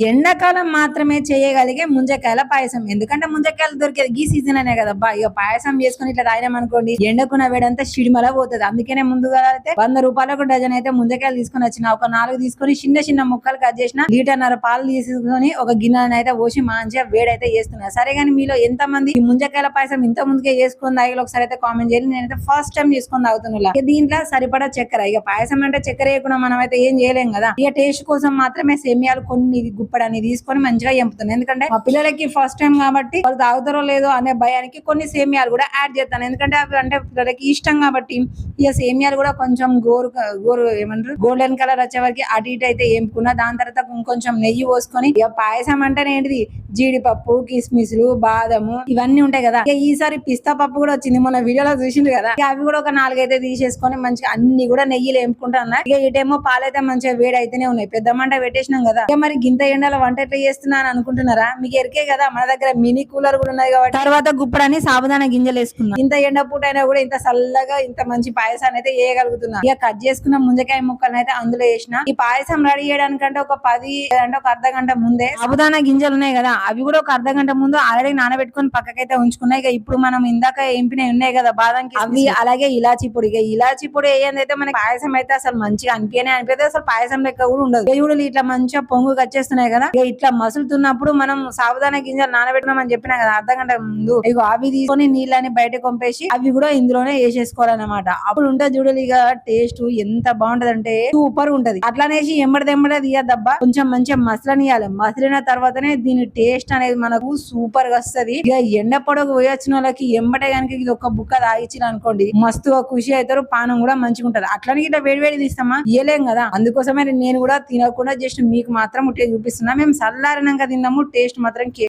ఎండాకాలం మాత్రమే చేయగలిగే ముంజకాయల పాయసం. ఎందుకంటే ముంజకాయలు దొరికేది ఈ సీజన్ అనే కదా ఇక పాయసం చేసుకుని ఇట్లా తాగినాం అనుకోండి ఎండకున్న వేడంతా సిడిమల పోతుంది. అందుకనే ముందుగా అయితే వంద రూపాయలకు డజన్ అయితే ముంజకాయలు తీసుకొని వచ్చిన ఒక నాలుగు తీసుకొని చిన్న చిన్న ముక్కలు కట్ చేసిన లీటర్న్నర పాలు తీసుకొని ఒక గిన్నె అయితే పోసి మంచిగా వేడైతే చేస్తున్నా. సరే కానీ మీలో ఎంత మంది ఈ ముంజకాయల పాయసం ఇంత ముందుకే చేసుకుని తాగి ఒకసారి అయితే కామెంట్ చేయాలి నేనైతే ఫస్ట్ టైం చేసుకుని తాగుతున్నా. దీంట్లో సరిపడా చక్కెర. ఇక పాయసం అంటే చక్కెర వేయకుండా మనం అయితే ఏం చేయలేం కదా. ఇక టేస్ట్ కోసం మాత్రమే సేమియాలు కొన్ని ఇది తీసుకొని మంచిగా చంపుతాను ఎందుకంటే మా పిల్లలకి ఫస్ట్ టైం కాబట్టి వాళ్ళు తాగుతారో లేదో అనే భయానికి కొన్ని సేమియాలు కూడా యాడ్ చేస్తాను. ఎందుకంటే అవి అంటే పిల్లలకి ఇష్టం కాబట్టి ఇక సేమియాలు కూడా కొంచెం గోరు గోరు ఏమంటారు? గోల్డెన్ కలర్ వచ్చే వరకు అటు ఇటు అయితే ఎంపుకున్నా. దాని తర్వాత ఇంకొంచెం నెయ్యి పోసుకొని ఇక పాయసం అంటే ఏంటిది? జీడిపప్పు కిస్మిస్లు బాదము ఇవన్నీ ఉంటాయి కదా. ఇక ఈసారి పిస్తా పప్పు కూడా వచ్చింది. మొన్న వీడియోలో చూసిండు కదా. ఇక అవి కూడా ఒక నాలుగైతే తీసేసుకొని మంచిగా అన్ని కూడా నెయ్యిలు ఎంపుకుంటున్నా ఇక ఇటేమో పాలైతే మంచిగా వేడి అయితేనే ఉన్నాయి. పెద్ద మంట పెట్టేసినాం కదా. ఇక మరి గింత ఎండల వంట ఎట్లా అనుకుంటున్నారా? మీకు ఎరికే కదా. మన దగ్గర మినీ కూలర్ కూడా ఉన్నాయి కాబట్టి. తర్వాత గుప్పడని సాబుదాన గింజలు వేసుకున్నాం. ఇంత ఎండ పూట అయినా కూడా ఇంత చల్లగా ఇంత మంచి పాయసాన్ని అయితే వేయగలుగుతున్నా. ఇక కట్ చేసుకున్న ముంజకాయ ముక్కలను అయితే అందులో వేసిన. ఈ పాయసం రెడీ చేయడానికంటే ఒక పది అంటే ఒక అర్ధ గంట ముందే సాబుదాన గింజలు ఉన్నాయి కదా. అవి కూడా ఒక అర్ధ గంట ముందు ఆల్రెడీ నానబెట్టుకొని పక్కకైతే ఉంచుకున్నాయి ఇక ఇప్పుడు మనం ఇందాక ఎంపినవి ఉన్నాయి కదా బాదం అవి అలాగే ఇలాచి పొడి. ఇక ఇలాచి పొడి వేయందైతే మనకి పాయసం అయితే అసలు మంచిగా అనిపించనే అనిపిస్తుంది అసలు పాయసం లెక్క కూడా ఉండదు. ఇక ఇట్లా మంచిగా పొంగు వచ్చేస్తున్నాయి కదా. ఇక ఇట్లా మసులుతున్నప్పుడు మనం సాబుదాన గింజలు నానబెట్టినామని చెప్పినా కదా అర్ధ గంట ముందు. ఇక అవి తీసుకొని నీళ్ళని బయట కొంపేసి అవి కూడా ఇందులోనే వేసేసుకోవాలన్నమాట. అప్పుడు ఉంటుంది చూడాలి ఇక టేస్ట్ ఎంత బాగుంటది అంటే సూపర్ ఉంటది. అట్లానేసి ఎంబడి దెంబడే తీయద్దబ్బా. కొంచెం మంచిగా మసలనియాలి. మసలిన తర్వాతనే దీని టేస్ట్ టేస్ట్ అనేది మనకు సూపర్గా వస్తది. ఇక ఎండ పొడవు పోయొచ్చిన వాళ్ళకి ఎంబటే కనుక ఇది ఒక బుక్క తాగిచ్చిన అనుకోండి మస్తుగా ఖుషి అవుతారు పానం కూడా మంచిగా ఉంటది. అట్లనే ఇట్లా వేడి వేడి తీస్తామా? ఇయలేం కదా. అందుకోసమే నేను కూడా తినకుండా జస్ట్ మీకు మాత్రం ఉంటే చూపిస్తున్నా. మేము చల్లారినాక తిన్నాము టేస్ట్ మాత్రం